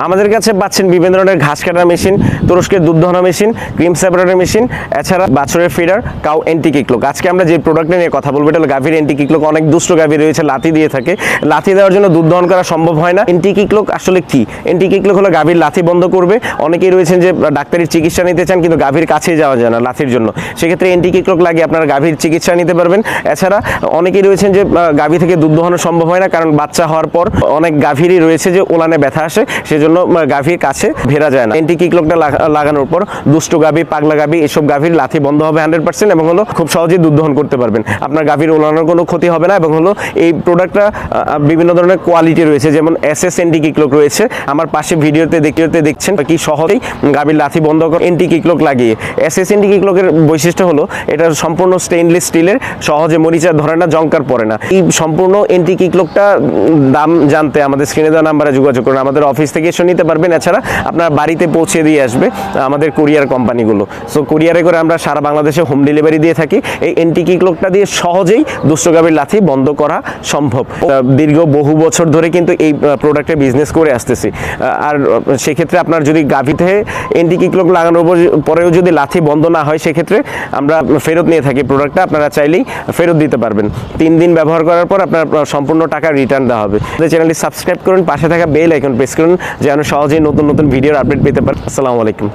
আমাদের কাছে পাচ্ছেন বিভিন্ন ধরনের ঘাস কাটার মেশিন, তুরস্কের দুধ দহনা মেশিন, ক্রিম সেপারেটর মেশিন, এছাড়া বাছরের feeder, cow anti kick lock আজকে আমরা যে প্রোডাক্ট নিয়ে কথা বলব, এটা হলো গাভীর এন্টি কিকলোক অনেক দুষ্ট গাভী রয়েছে, লাথি দিয়ে থাকে। লাথি দেওয়ার জন্য দুধ দহন করা সম্ভব হয় না। এন্টি কিকলোক আসলে কি? এন্টি কিকলোক হলো গাভীর লাথি বন্ধ করবে। অনেকেই রয়েছেন যে ডাক্তারি চিকিৎসা নিতে চান, কিন্তু গাভীর কাছেই যাওয়া যায় না লাথির জন্য। সেক্ষেত্রে এন্টি কিকলোক লাগিয়ে আপনারা গাভীর চিকিৎসা নিতে পারবেন। এছাড়া অনেকেই রয়েছেন যে গাভী থেকে দুধ দোহানো সম্ভব হয় না, কারণ বাচ্চা হওয়ার পর অনেক গাভীরই রয়েছে যে, ওলানে ব্যথা আসে, সেজন্য আহ, গাভীর কাছে ভেরা যায় না। এন্টি কিকলোকটা লাগা- লাগানোর পর দুষ্ট গাভী পাগলা গাভী এসব গাভীর লাথি বন্ধ হবে হান্ড্রেড পার্সেন্ট এবং হলো খুব সহজেই দুধ দহন করতে পারবেন। আপনার গাভীর ওলানোর কোনো ক্ষতি হবে না এবং হলো এই প্রোডাক্টটা বিভিন্ন ধরনের কোয়ালিটি রয়েছে যেমন এস এস এন্টি কিকলোক রয়েছে। আমার পাশে ভিডিওতে দেখতে দেখছেন কি সহজেই গাভীর লাথি বন্ধ করে এন্টি কিকলোক লাগিয়ে। এস এস এন্টি কিকলোকের বৈশিষ্ট্য হলো এটা সম্পূর্ণ স্টেইনলেস স্টিলের সহজে মরিচা ধরে না জঙ্কার পড়ে না। এই সম্পূর্ণ এন্টি কিকলোকটা উম, দাম জানতে আমাদের স্ক্রিনে দেওয়া নাম্বারে যোগাযোগ করুন। আমাদের অফিস থেকে এসে নিতে পারবেন। এছাড়া আপনার বাড়িতে পৌঁছে দিয়ে আসবে আমাদের কুরিয়ার কোম্পানিগুলো সো কুরিয়ারে করে আমরা সারা বাংলাদেশে হোম ডেলিভারি দিয়ে থাকি। এই এন্টি কিকলোকটা দিয়ে সহজেই দুষ্টগাভীর লাথি বন্ধ করা সম্ভব। দীর্ঘ বহু বছর ধরে কিন্তু এই প্রোডাক্টের বিজনেস করে আসতেছি। আর সেক্ষেত্রে আপনার যদি গাভীতে এন্টি কিকলোক লাগানোর পর- পরেও যদি লাথি বন্ধ না হয়, সেক্ষেত্রে আমরা ফেরত নিয়ে থাকি প্রোডাক্টটা আপনারা চাইলেই ফেরত দিতে পারবেন। তিন দিন ব্যবহার করার পর আপনার সম্পূর্ণ টাকা রিটার্ন দেওয়া হবে। চ্যানেলটি সাবস্ক্রাইব করুন, পাশে থাকা বেল আইকন প্রেস করুন। যেন সহজেই নতুন নতুন ভিডিওর আপডেট পেতে পারেন আসসালামু আলাইকুম।